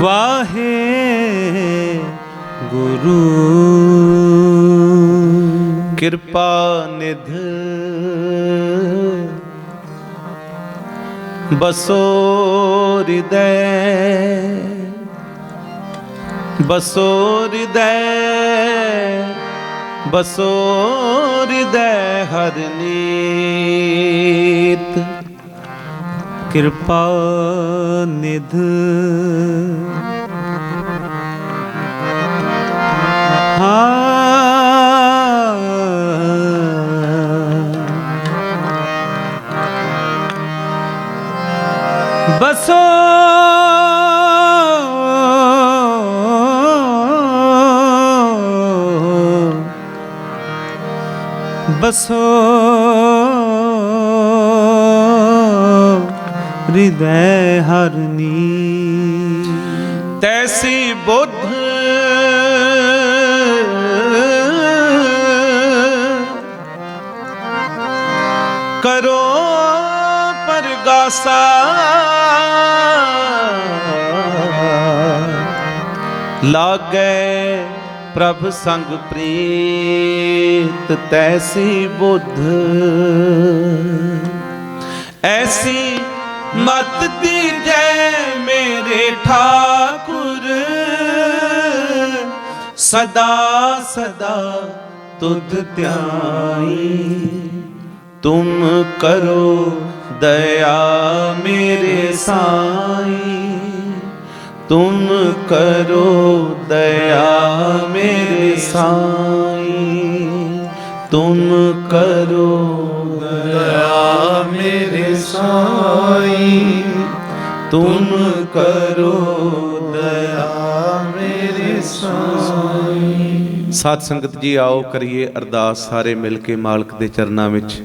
ਵਾਹਿਗੁਰੂ ਕਿਰਪਾ ਨਿਧ ਬਸੋ ਹਿਰਦੈ। ਬਸੋ ਹਿਰਦੈ। ਬਸੋ ਹਿਰਦੈ ਹਰਨੀਤ ਕਿਰਪਾ ਨਿਧ। ਹਾਂ। ਬਸੋ। ਬਸੋ। ਹਿਰਦੈ ਹਰਨੀ ਤੈਸੀ ਬੁੱਧ ਕਰੋ ਪਰਗਾਸਾ ਲਾਗੇ ਪ੍ਰਭ ਸੰਗ ਪ੍ਰੀਤ ਤੈਸੀ ਬੁੱਧ ਐਸੀ ਮਤ ਦੀਜੈ ਮੇਰੇ ਠਾਕੁਰ। ਸਦਾ ਸਦਾ ਤੁਧ ਧਿਆਈ। ਤੁਮ ਕਰੋ ਦਇਆ ਮੇਰੇ ਸਾਈ। ਤੁਮ ਕਰੋ ਦਇਆ ਮੇਰੇ ਸਾਈ। ਤੁਮ ਕਰੋ ਦਇਆ ਮੇਰੇ ਸਾਈ ਤੁਮ ਕਰੋ ਦਇਆ ਮੇਰੇ ਸਾਈ ਸਾਧ ਸੰਗਤ ਜੀ ਆਓ ਕਰੀਏ ਅਰਦਾਸ ਸਾਰੇ ਮਿਲ ਕੇ ਮਾਲਕ ਦੇ ਚਰਨਾਂ ਵਿੱਚ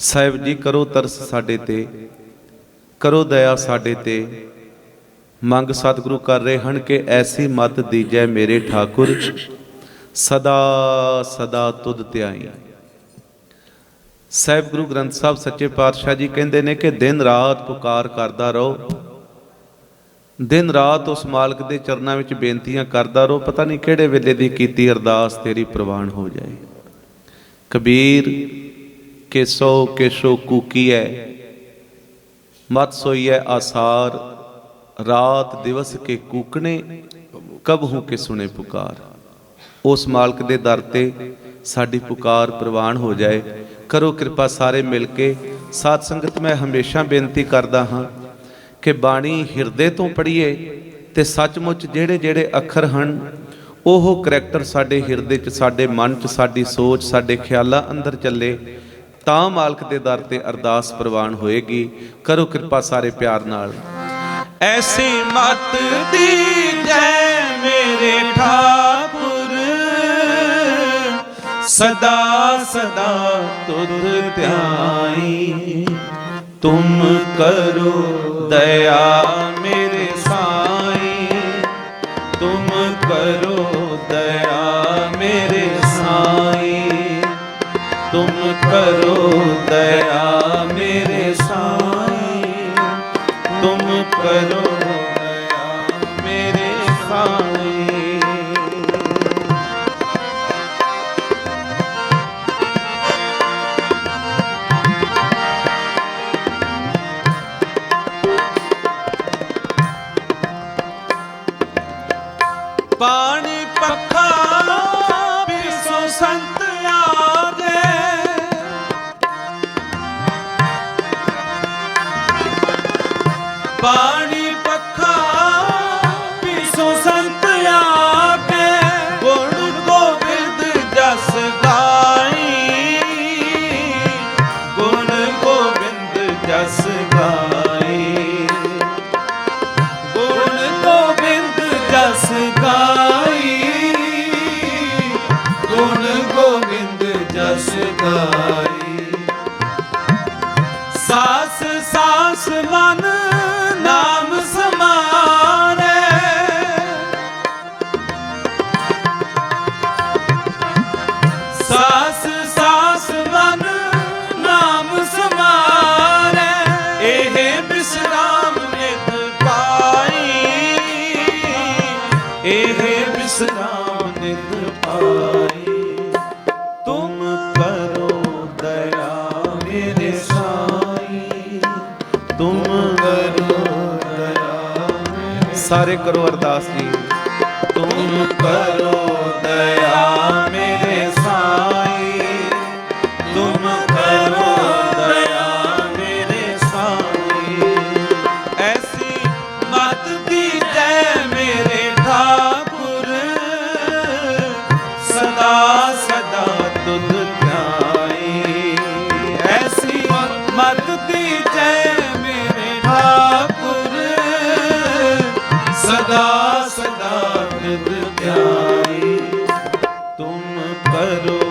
ਸਾਹਿਬ ਜੀ ਕਰੋ ਤਰਸ ਸਾਡੇ ਤੇ ਕਰੋ ਦਇਆ ਸਾਡੇ ਤੇ ਮੰਗ ਸਤਿਗੁਰੂ ਕਰ ਰਹੇ ਹਨ ਕਿ ਐਸੀ ਮਤ ਦੀਜੈ ਮੇਰੇ ਠਾਕੁਰ ਸਦਾ ਸਦਾ ਤੁਧ ਧਿਆਈ। ਸਾਹਿਬ ਗੁਰੂ ਗ੍ਰੰਥ ਸਾਹਿਬ ਸੱਚੇ ਪਾਤਸ਼ਾਹ ਜੀ ਕਹਿੰਦੇ ਨੇ ਕਿ ਦਿਨ ਰਾਤ ਪੁਕਾਰ ਕਰਦਾ ਰਹੋ। ਦਿਨ ਰਾਤ ਉਸ ਮਾਲਕ ਦੇ ਚਰਨਾਂ ਵਿੱਚ ਬੇਨਤੀਆਂ ਕਰਦਾ ਰਹੋ, ਪਤਾ ਨਹੀਂ ਕਿਹੜੇ ਵੇਲੇ ਦੀ ਕੀਤੀ ਅਰਦਾਸ ਤੇਰੀ ਪ੍ਰਵਾਨ ਹੋ ਜਾਏ। ਕਬੀਰ, ਕੇਸੋ, ਕੇਸ਼ੋ ਹੈ ਮਤ ਸੋਈ ਹੈ ਆਸਾਰ, ਰਾਤ ਦਿਵਸ ਕੇ ਕੂਕਣੇ, ਕਬ ਹੂੰ ਕੇ ਸੁਣੇ ਪੁਕਾਰ। ਉਸ ਮਾਲਕ ਦੇ ਦਰ ਤੇ ਸਾਡੀ ਪੁਕਾਰ ਪ੍ਰਵਾਨ ਹੋ ਜਾਏ। ਕਰੋ ਕਿਰਪਾ ਸਾਰੇ ਮਿਲ ਕੇ ਸਾਧ ਸੰਗਤ ਮੈਂ ਹਮੇਸ਼ਾ ਬੇਨਤੀ ਕਰਦਾ ਹਾਂ ਕਿ ਬਾਣੀ ਹਿਰਦੇ ਤੋਂ ਪੜ੍ਹੀਏ ਤੇ ਸੱਚਮੁੱਚ ਜਿਹੜੇ ਜਿਹੜੇ ਅੱਖਰ ਹਨ, ਉਹ ਕਰੈਕਟਰ ਸਾਡੇ ਹਿਰਦੇ 'ਚ, ਸਾਡੇ ਮਨ 'ਚ, ਸਾਡੀ ਸੋਚ, ਸਾਡੇ ਖਿਆਲਾਂ ਅੰਦਰ ਚੱਲੇ, ਤਾਂ ਮਾਲਕ ਦੇ ਦਰ ਤੇ ਅਰਦਾਸ ਪ੍ਰਵਾਨ ਹੋਏਗੀ। ਕਰੋ ਕਿਰਪਾ ਸਾਰੇ ਪਿਆਰ ਨਾਲ। ਐਸੀ ਮਤ ਦੀਜੈ ਮੇਰੇ ਠਾਕੁਰ ਸਦਾ ਸਦਾ ਤੁਧ ਧਿਆਈ। ਤੁਮ ਕਰੋ ਦਇਆ ਮੇਰੇ ਸਾਈ। ਤੁਮ ਕਰੋ ਦਇਆ ਮੇਰੇ ਸਾਈ। ਤੁਮ ਕਰੋ ਦਇਆ ਮੇਰੇ ਸਾਈ। ਤੁਮ ਕਰੋ ਕਰੋ ਅਰਦਾਸ ਜੀ। ਤੂੰ ਕਰੋ ਦਇਆ। ਸਦਾ ਸਦਾ ਨਿਤ ਧਿਆਈ। ਤੁਮ ਕਰੋ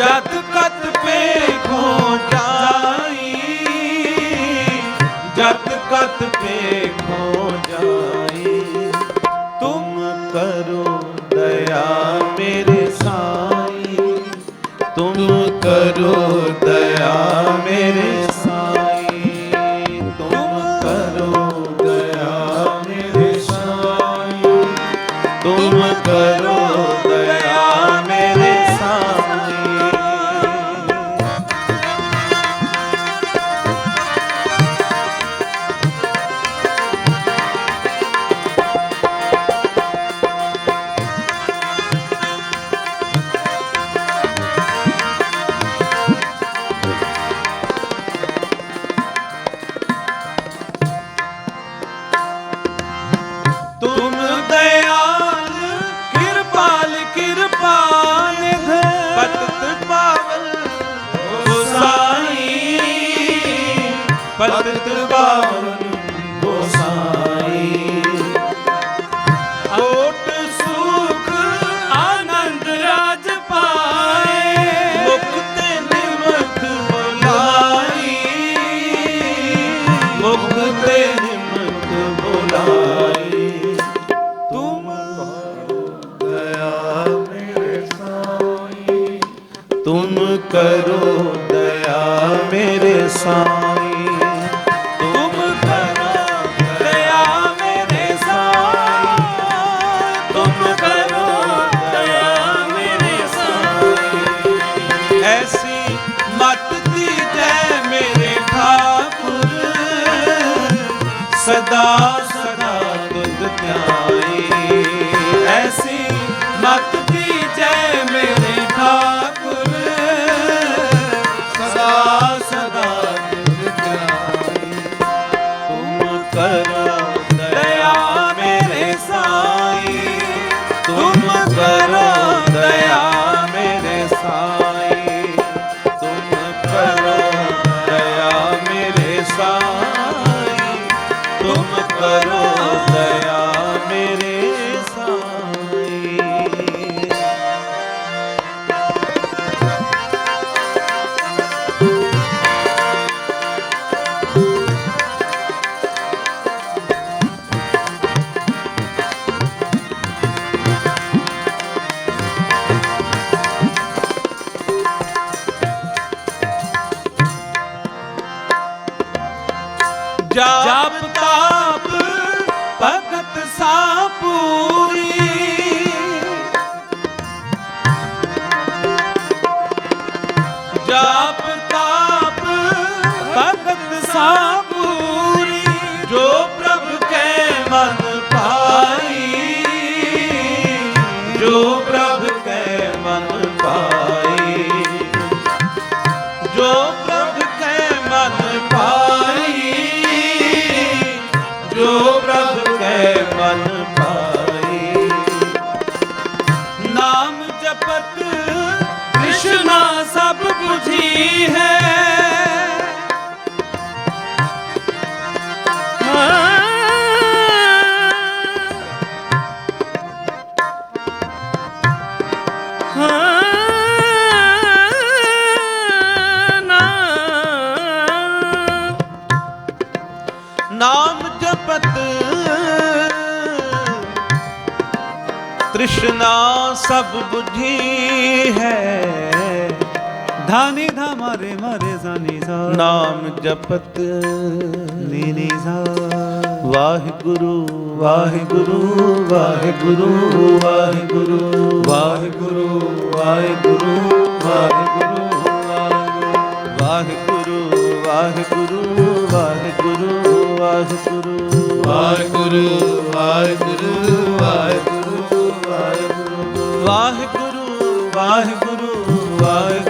ਜਤ ਕਤ ਪੇ ਖੋ ਜਾਈ ਜਤ ਕਤ ਪੇ ਖੋ ਜਾਈ ਤੁਮ ਕਰੋ ਦਇਆ ਮੇਰੇ ਸਾਈ, ਤੁਮ ਕਰੋ ਦਇਆ ਮੇਰੇ ਕਰੋ कृपा तुम करो दया मेरे साईं तुम करो दया मेरे साईं तुम करो दया मेरे साईं ऐसी मत दीजे मेरे ठाकुर सदा सदा तुझ ध्याए ऐसी मत সাপ ਉਠੀ ਹੈ। ਨਾਮ ਜਪਤ ਤ੍ਰਿਸ਼ਨਾ ਸਭ ਬੁਝੀ ਹੈ। ਧਾਨੀ ਧਾ ਮਾਰੇ ਮਾਰੇ ਜਾਨੀ ਸਾ ਨਾਮ ਜਪਤ ਨੀ ਨੀ ਸਾ ਵਾਹਿਗੁਰੂ ਵਾਹਿਗੁਰੂ ਵਾਹਿਗੁਰੂ ਵਾਹਿਗੁਰੂ ਵਾਹਿਗੁਰੂ ਵਾਹਿਗੁਰੂ ਵਾਹਿਗੁਰੂ ਵਾਹਿਗੁਰੂ ਵਾਹਿਗੁਰੂ ਵਾਹਿਗੁਰੂ ਵਾਹਿਗੁਰੂ ਵਾਹਿਗੁਰੂ ਵਾਹਿਗੁਰੂ ਵਾਹਿਗੁਰੂ ਵਾਹਿਗੁਰੂ ਵਾਹਿਗੁਰੂ ਵਾਹਿਗੁਰੂ ਵਾਹਿਗੁਰੂ ਵਾਹਿਗੁਰੂ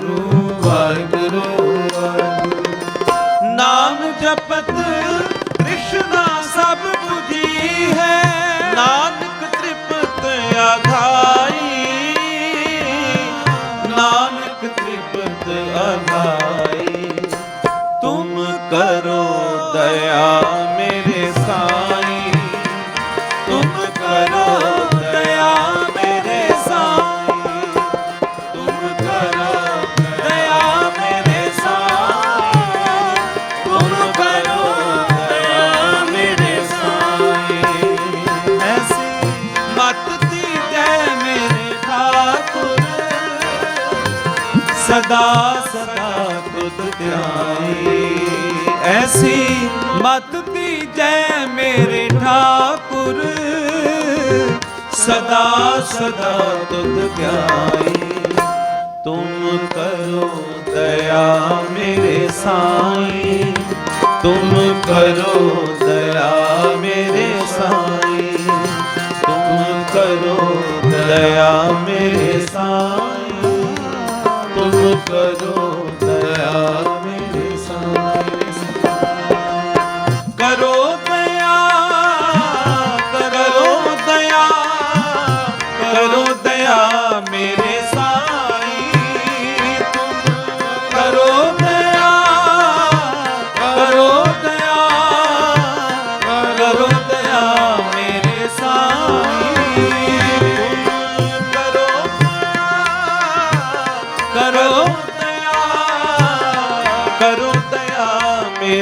ਅਗਾਏ ਤੁਮ ਕਰੋ ਦਇਆ ਮੇਰੇ ਸਾ ਸਦਾ ਸਦਾ ਤੁਧ ਧਿਆਈ ਐਸੀ ਮਤ ਦੀਜੈ ਮੇਰੇ ਠਾਕੁਰ, ਸਦਾ ਸਦਾ ਤੁਧ ਧਿਆਈ ਤੁਮ ਕਰੋ ਦਇਆ ਮੇਰੇ ਸਾਈ। ਤੁਮ ਕਰੋ ਦਇਆ ਮੇਰੇ ਸਾਈ। ਤੁਮ ਕਰੋ ਦਇਆ ਮੇਰੇ ਸਾਈ। ਕਰੋ ਦਇਆ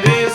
রে